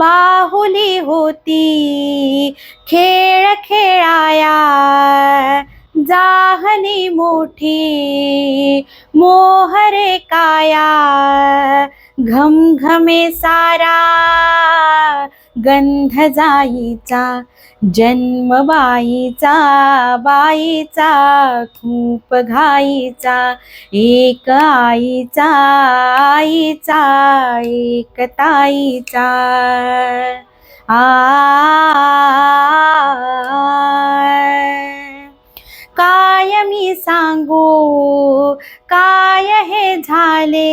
बाहुली होती. खेळ खेळाया जाहली मोठी. मोहरे काया. घमघमे सारा गंध जाईचा जन्म बाईचा बाईचा खूप घाईचा एक आईचा आईचा एक ताईचा आ काय मी सांगू काय हे झाले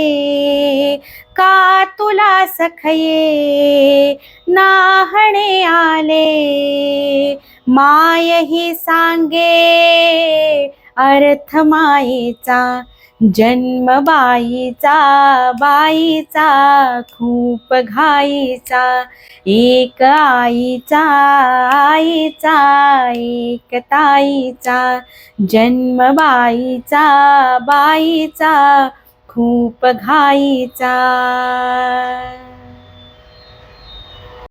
का तुला सखये? नाहणे आले. माय ही सांगे अर्थ मायेचा जन्म बाईचा बाईचा खूप घाईचा एक आईचा आईचा एक ताईचा जन्म बाईचा बाईचा खूप घाईचा.